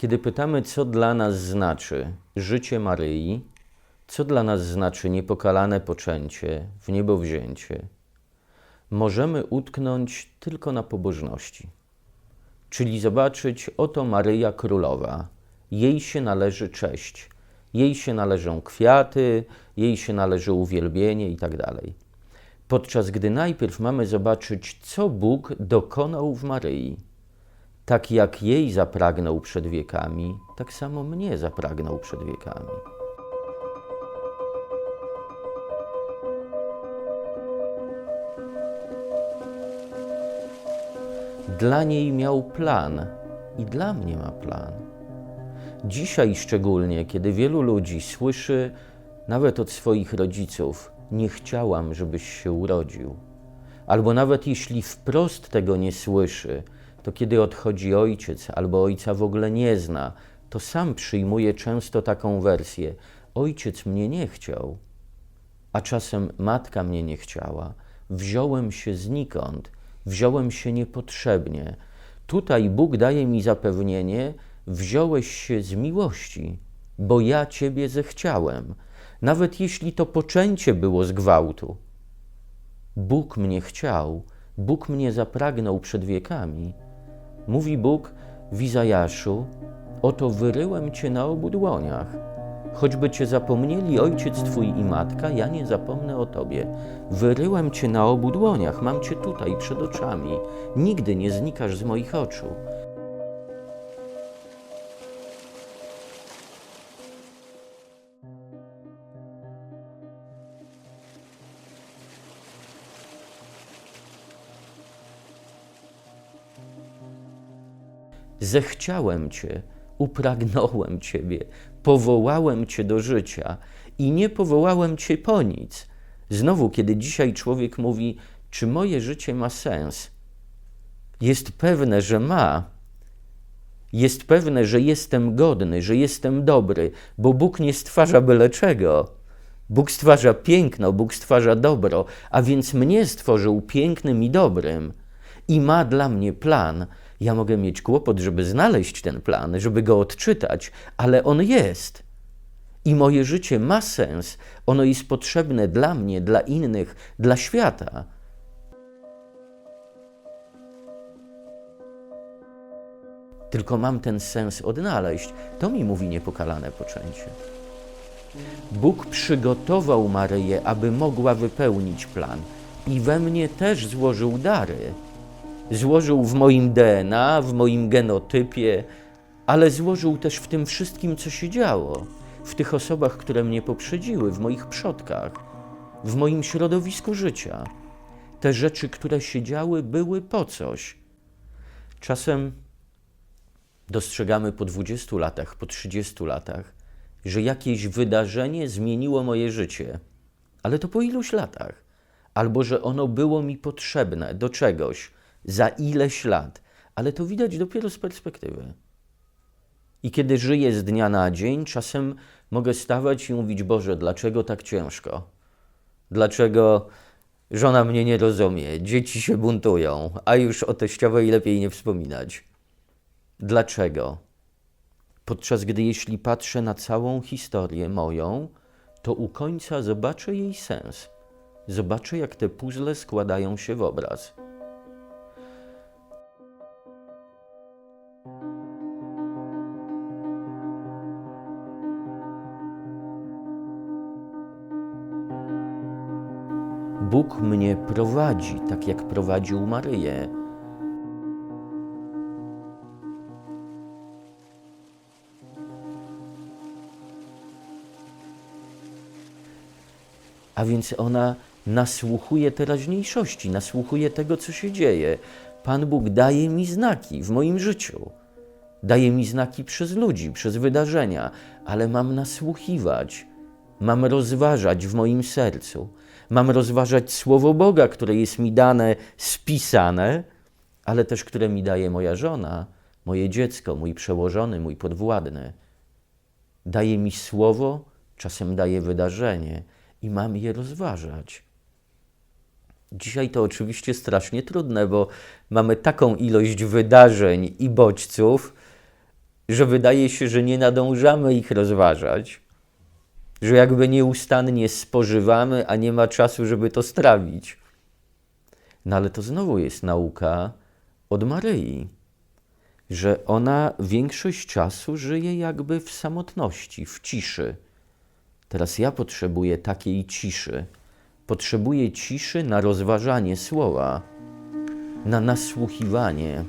Kiedy pytamy, co dla nas znaczy życie Maryi, co dla nas znaczy niepokalane poczęcie, w niebo wzięcie, możemy utknąć tylko na pobożności. Czyli zobaczyć, oto Maryja Królowa, jej się należy cześć, jej się należą kwiaty, jej się należy uwielbienie itd. Podczas gdy najpierw mamy zobaczyć, co Bóg dokonał w Maryi. Tak jak jej zapragnął przed wiekami, tak samo mnie zapragnął przed wiekami. Dla niej miał plan i dla mnie ma plan. Dzisiaj szczególnie, kiedy wielu ludzi słyszy, nawet od swoich rodziców, nie chciałam, żebyś się urodził. Albo nawet jeśli wprost tego nie słyszy, to kiedy odchodzi ojciec albo ojca w ogóle nie zna, to sam przyjmuje często taką wersję: Ojciec mnie nie chciał, a czasem matka mnie nie chciała. Wziąłem się znikąd, wziąłem się niepotrzebnie. Tutaj Bóg daje mi zapewnienie: wziąłeś się z miłości, bo ja ciebie zechciałem, nawet jeśli to poczęcie było z gwałtu. Bóg mnie chciał, Bóg mnie zapragnął przed wiekami. Mówi Bóg w Izajaszu: Oto wyryłem cię na obu dłoniach. Choćby cię zapomnieli ojciec twój i matka, ja nie zapomnę o tobie. Wyryłem cię na obu dłoniach, mam cię tutaj przed oczami. Nigdy nie znikasz z moich oczu. Zechciałem Cię, upragnąłem Ciebie, powołałem Cię do życia i nie powołałem Cię po nic. Znowu, kiedy dzisiaj człowiek mówi, czy moje życie ma sens, jest pewne, że ma. Jest pewne, że jestem godny, że jestem dobry, bo Bóg nie stwarza byle czego. Bóg stwarza piękno, Bóg stwarza dobro, a więc mnie stworzył pięknym i dobrym i ma dla mnie plan. Ja mogę mieć kłopot, żeby znaleźć ten plan, żeby go odczytać, ale on jest. I moje życie ma sens. Ono jest potrzebne dla mnie, dla innych, dla świata. Tylko mam ten sens odnaleźć. To mi mówi niepokalane poczęcie. Bóg przygotował Maryję, aby mogła wypełnić plan, i we mnie też złożył dary. Złożył w moim DNA, w moim genotypie, ale złożył też w tym wszystkim, co się działo, w tych osobach, które mnie poprzedziły, w moich przodkach, w moim środowisku życia. Te rzeczy, które się działy, były po coś. Czasem dostrzegamy po 20 latach, po 30 latach, że jakieś wydarzenie zmieniło moje życie, ale to po iluś latach, albo że ono było mi potrzebne do czegoś za ileś lat, ale to widać dopiero z perspektywy. I kiedy żyję z dnia na dzień, czasem mogę stawać i mówić: Boże, dlaczego tak ciężko? Dlaczego żona mnie nie rozumie, dzieci się buntują, a już o teściowej lepiej nie wspominać? Dlaczego? Podczas gdy jeśli patrzę na całą historię moją, to u końca zobaczę jej sens. Zobaczę, jak te puzzle składają się w obraz. Bóg mnie prowadzi, tak jak prowadził Maryję. A więc ona nasłuchuje teraźniejszości, nasłuchuje tego, co się dzieje. Pan Bóg daje mi znaki w moim życiu. Daje mi znaki przez ludzi, przez wydarzenia, ale mam nasłuchiwać, mam rozważać w moim sercu, mam rozważać Słowo Boga, które jest mi dane, spisane, ale też które mi daje moja żona, moje dziecko, mój przełożony, mój podwładny. Daje mi słowo, czasem daje wydarzenie i mam je rozważać. Dzisiaj to oczywiście strasznie trudne, bo mamy taką ilość wydarzeń i bodźców, że wydaje się, że nie nadążamy ich rozważać, że jakby nieustannie spożywamy, a nie ma czasu, żeby to strawić. No ale to znowu jest nauka od Maryi, że ona większość czasu żyje jakby w samotności, w ciszy. Teraz ja potrzebuję takiej ciszy. Potrzebuję ciszy na rozważanie słowa, na nasłuchiwanie.